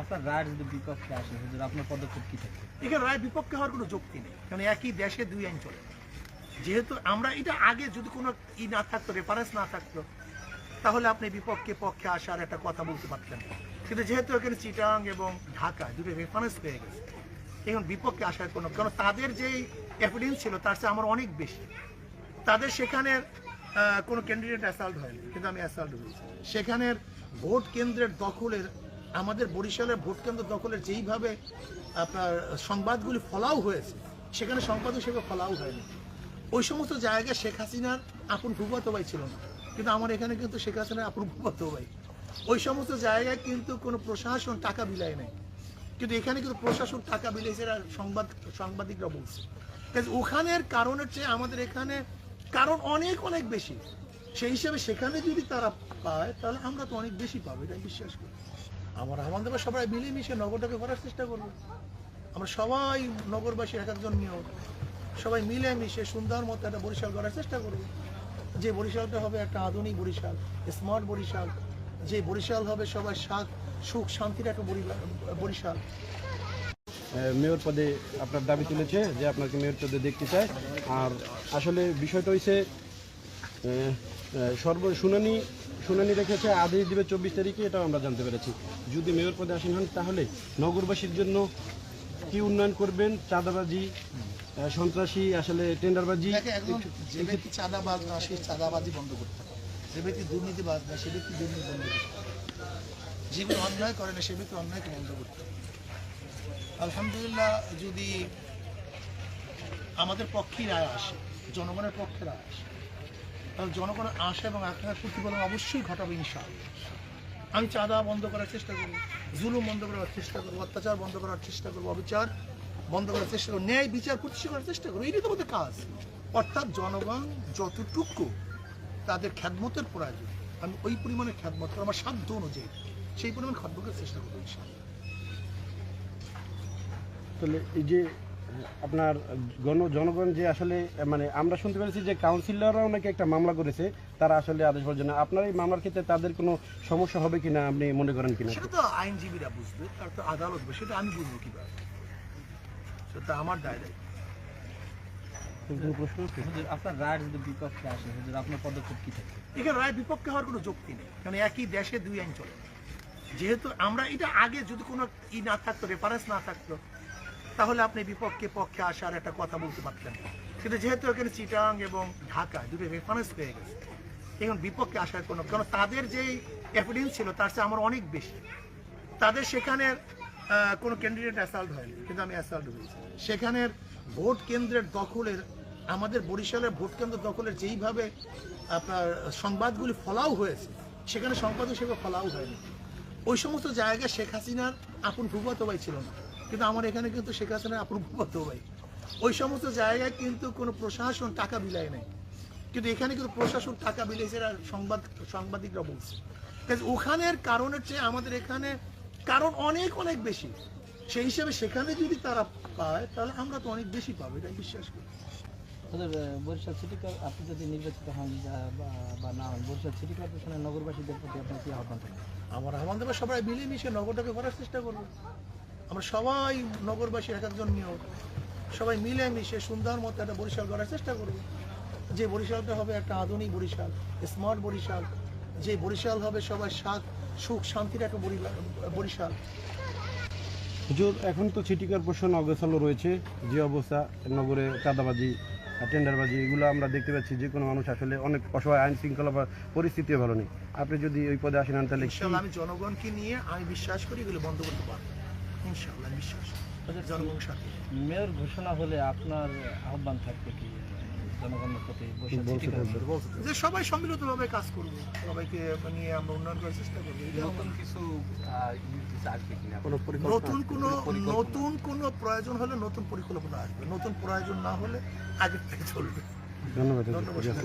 আপনার রায় যদি বিপক্ষে আসে হুজুর আপনার পদক্ষেপ কি থাকবে? এখানে রায় বিপক্ষে হওয়ার কোনো যুক্তি নেই কারণ একই দেশে দুই আইন চলে। যেহেতু আমরা এটা আগে যদি কোনো ই না থাকতো রেফারেন্স না থাকতো তাহলে আপনি বিপক্ষে পক্ষে আসার একটা কথা বলতে পারতেন। কিন্তু যেহেতু এখানে চিটাং এবং ঢাকা দুটো রেফারেন্স পেয়ে গেছে এখন বিপক্ষে আসার কোনো কারণ তাদের যেই এভিডেন্স ছিল তার চেয়ে আমার অনেক বেশি। তাদের সেখানে আহ, কোনো ক্যান্ডিডেট অ্যাসাল্ট হয়নি কিন্তু আমি অ্যাসাল্ট হয়েছি। সেখানের ভোট কেন্দ্রের দখলের আমাদের বরিশালের ভোট কেন্দ্র দখলের যেইভাবে আপনার সংবাদগুলি ফলাও হয়েছে, সেখানে সংবাদ হিসেবে ফলাও হয়নি। ওই সমস্ত জায়গায় শেখ হাসিনার আপন ভূগত ভাই ছিল না, কিন্তু আমার এখানে কিন্তু শেখ হাসিনার আপন ভূগত ভাই। ওই সমস্ত জায়গায় কিন্তু কোনো প্রশাসন টাকা বিলায় নাই, কিন্তু এখানে কিন্তু প্রশাসন টাকা আর সংবাদ, সাংবাদিকরা বলছে। ওখানের কারণের চেয়ে আমাদের এখানে কারণ অনেক অনেক বেশি। সেই হিসাবে সেখানে যদি তারা পায়, তাহলে আমরা তো অনেক বেশি পাবো এটা বিশ্বাস করি। আমরা আমাদের সবাই মিলেমিশে নগরটাকে করার চেষ্টা করব। আমরা সবাই নগরবাসী এক একজন নিয়েও সবাই মিলেমিশে সুন্দর মতো একটা বরিশাল করার চেষ্টা করব। যে বরিশালটা হবে একটা আধুনিক বরিশাল, স্মার্ট বরিশাল। যে বরিশাল হবে সবাই শাক সুখ, শান্তির একটা বরিশাল। মেয়র পদে আপনার দাবি তুলেছে যে আপনাকে মেয়র পদে দেখতে চায়। আর আসলে বিষয়টা হয়েছে সর্ব শুনানি শুনানি রেখেছে আদেশ দিবে চব্বিশ তারিখে এটাও আমরা জানতে পেরেছি। যদি মেয়র পদে আসেন হন তাহলে নগরবাসীর জন্য কি উন্নয়ন করবেন? চাঁদাবাজি সন্ত্রাসী আসলে টেন্ডারবাজি যে ব্যক্তি চাঁদাবাজ না সেই চাঁদাবাজি বন্ধ করতে হবে যে ব্যক্তি দুর্নীতিবাজ না সে ব্যক্তি দুর্নীতি বন্ধ করতে হবে যে ব্যক্তি অন্যায় করে না সে ব্যক্তি অন্যায়কে বন্ধ করতে হবে আলহামদুলিল্লাহ যদি আমাদের পক্ষে রায় আসে জনগণের পক্ষে রায় আসে তাহলে জনগণের আশা এবং আকাঙ্ক্ষার প্রতিফলন অবশ্যই ঘটাবে ইনশাআল্লাহ। আমি চাঁদা বন্ধ করার চেষ্টা করব, জুলুম বন্ধ করার চেষ্টা করব, অত্যাচার বন্ধ করার চেষ্টা করব, অবিচার বন্ধ করার চেষ্টা করব, ন্যায় বিচার প্রতিষ্ঠা করার চেষ্টা করব এইটাই তো আমাদের কাজ। অর্থাৎ জনগণ যতটুকু তাদের খ্যাতমতের প্রয়োজন, আমি ওই পরিমাণে খ্যাতমত আমার সাধ্য অনুযায়ী সেই পরিমাণ খাদ্য চেষ্টা করব ইনশাআল্লাহ। তাহলে এই যে আপনার গণ জনগণ যে আসলে মানে আমরা শুনতে পেরেছি যে কাউন্সিলররাও নাকি একটা মামলা করেছে তারা আসলে আদেশ পাওয়ার জন্য। আপনার এই মামলার ক্ষেত্রে তাদের কোনো সমস্যা হবে কিনা আপনি মনে করেন কিনা? সেটা তো আইনজীবীরা বুঝবে তার তো আদালত সেটা আমি বুঝব কীভাবে। সেটা আমার দায় প্রশ্ন আপনার রায় যদি বিপক্ষে আসে হুজুর আপনার পদক্ষেপ কি থাকবে এখানে রায় বিপক্ষে হওয়ার কোনো যুক্তি নেই কারণ একই দেশে দুই আইন চলে। যেহেতু আমরা এটা আগে যদি কোনো ই না থাকতো রেফারেন্স না থাকতো তাহলে আপনি বিপক্ষে পক্ষে আসার একটা কথা বলতে পারতেন। কিন্তু যেহেতু এখানে চিটাং এবং ঢাকা দুটো রেফারেন্স পেয়ে গেছে, এখন বিপক্ষে আসার কোনো কারণ তাদের যেই এভিডেন্স ছিল, তার চেয়ে আমার অনেক বেশি। তাদের সেখানে কোনো ক্যান্ডিডেট অ্যাসাল্ট হয়নি, কিন্তু আমি অ্যাসাল্ট হয়েছি। সেখানের ভোট কেন্দ্রের দখলের, আমাদের বরিশালের ভোট কেন্দ্র দখলের যেইভাবে আপনার সংবাদগুলি ফলাও হয়েছে, সেখানে সংবাদ হিসেবে ফলাও হয়নি। ওই সমস্ত জায়গায় শেখ হাসিনার আপন ভূগত ভাই ছিল না। কিন্তু আমার এখানে কিন্তু শেখ হাসিনার ভূগত ভাই। ওই সমস্ত জায়গায় কিন্তু কোনো প্রশাসন টাকা বিলায় নাই। কিন্তু এখানে কিন্তু প্রশাসন টাকা বিলেছে আর সংবাদ সাংবাদিকরা বলছে। কাজে ওখানের কারণের চেয়ে আমাদের এখানে কারণ অনেক অনেক বেশি। সেই হিসাবে সেখানে যদি তারা পায় তাহলে আমরা তো অনেক বেশি পাবো এটা বিশ্বাস করি। বরিশাল সিটি আপনি যদি নির্বাচিত হন যা- বা- না হন বরিশাল সিটি কর্পোরেশনের নগরবাসীদের প্রতি আপনার কি আহ্বান আমরা আমাদের সবাই মিলেমিশে নগরটাকে করার চেষ্টা করব। আমরা সবাই নগরবাসী এক একজন নিয়েও সবাই মিলেমিশে সুন্দর মতো একটা বরিশাল করার চেষ্টা করব। যে বরিশালটা হবে একটা আধুনিক বরিশাল স্মার্ট বরিশাল যে বরিশাল হবে সবাই শাক সুখ শান্তির একটা বরিশাল। হুজুর এখন তো সিটি কর্পোরেশন অগ্রসর রয়েছে। যে অবস্থা নগরে চাঁদাবাজি টেন্ডারবাজি এগুলো আমরা দেখতে পাচ্ছি যে কোনো মানুষ আসলে অনেক অসহায় আইন শৃঙ্খলা বা পরিস্থিতিও ভালো নেই। আপনি যদি ওই পদে আসেন তাহলে আমি জনগণকে নিয়ে আমি বিশ্বাস করি এগুলো বন্ধ করতে পারব। ইনশাল্লাহ আমি বিশ্বাস সাথে। মেয়র ঘোষণা হলে আপনার আহ্বান থাকবে কি জনগণের প্রতি যে সবাই সম্মিলিতভাবে কাজ করব সবাইকে নিয়ে আমরা উন্নয়ন করার চেষ্টা করব আমার- কিছু নতুন কোনো নতুন কোনো প্রয়োজন হলে নতুন পরিকল্পনা আসবে। নতুন প্রয়োজন না হলে আগের থেকে চলবে। ধন্যবাদ।